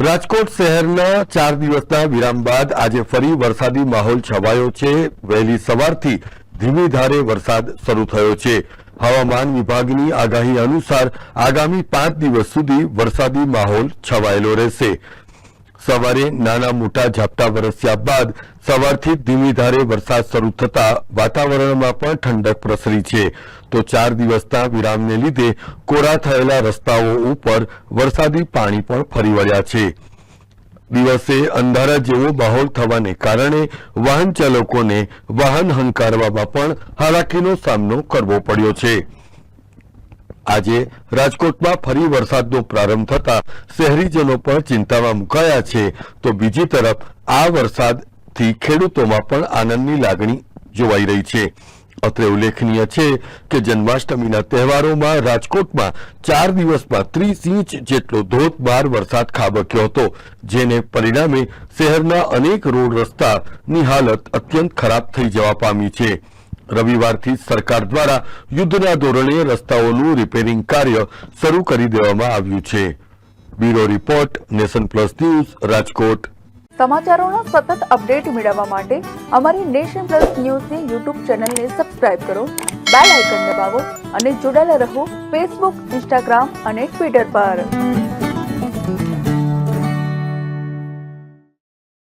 રાજકોટ શહેરના ચાર દિવસના વિરામ બાદ આજે ફરી વરસાદી માહોલ છવાયો છે. વહેલી સવારથી ધીમી ધારે વરસાદ શરૂ થયો છે. હવામાન વિભાગની આગાહી અનુસાર આગામી પાંચ દિવસ સુધી વરસાદી માહોલ છવાયેલો રહેશે. સવારે નાના મોટા ઝાપટા વરસ્યા બાદ સવારથી ધીમી ધારે વરસાદ શરૂ થતા વાતાવરણમાં પણ ઠંડક પ્રસરી છે. તો ચાર દિવસના વિરામને લીધે કોરા થયેલા રસ્તાઓ ઉપર વરસાદી પાણી પણ ફરી વળ્યા છે. દિવસે અંધારા જેવો માહોલ થવાને કારણે વાહન ચાલકોને વાહન હંકારવામાં પણ હાલાકીનો સામનો કરવો પડ્યો છે. આજે રાજકોટમાં ફરી વરસાદનો પ્રારંભ થતા શહેરીજનો પણ ચિંતામાં મુકાયા છે. તો બીજી તરફ આ વરસાદથી ખેડૂતોમાં પણ આનંદની લાગણી જોવાઈ રહી છે. અત્રે ઉલ્લેખનીય છે કે જન્માષ્ટમીના તહેવારોમાં રાજકોટમાં ચાર દિવસમાં ત્રીસ ઇંચ જેટલો ધોધમાર વરસાદ ખાબક્યો હતો, જેને પરિણામે શહેરના અનેક રોડ રસ્તાની હાલત અત્યંત ખરાબ થઈ જવા પામી છે. રવિવારથી સરકાર દ્વારા યુદ્ધના ધોરણે રસ્તાઓનું રિપેરિંગ કાર્ય શરૂ કરી દેવામાં આવ્યું છે. Bureau report, Nation Plus News, Rajkot. સમાચારોનો સતત અપડેટ મેળવવા માટે અમારી નેશન પ્લસ ન્યૂઝની યુટ્યુબ ચેનલને સબસ્ક્રાઇબ કરો, બેલ આઇકન દબાવો અને જોડાયેલા રહો ફેસબુક ઇન્સ્ટાગ્રામ અને ટ્વિટર પર.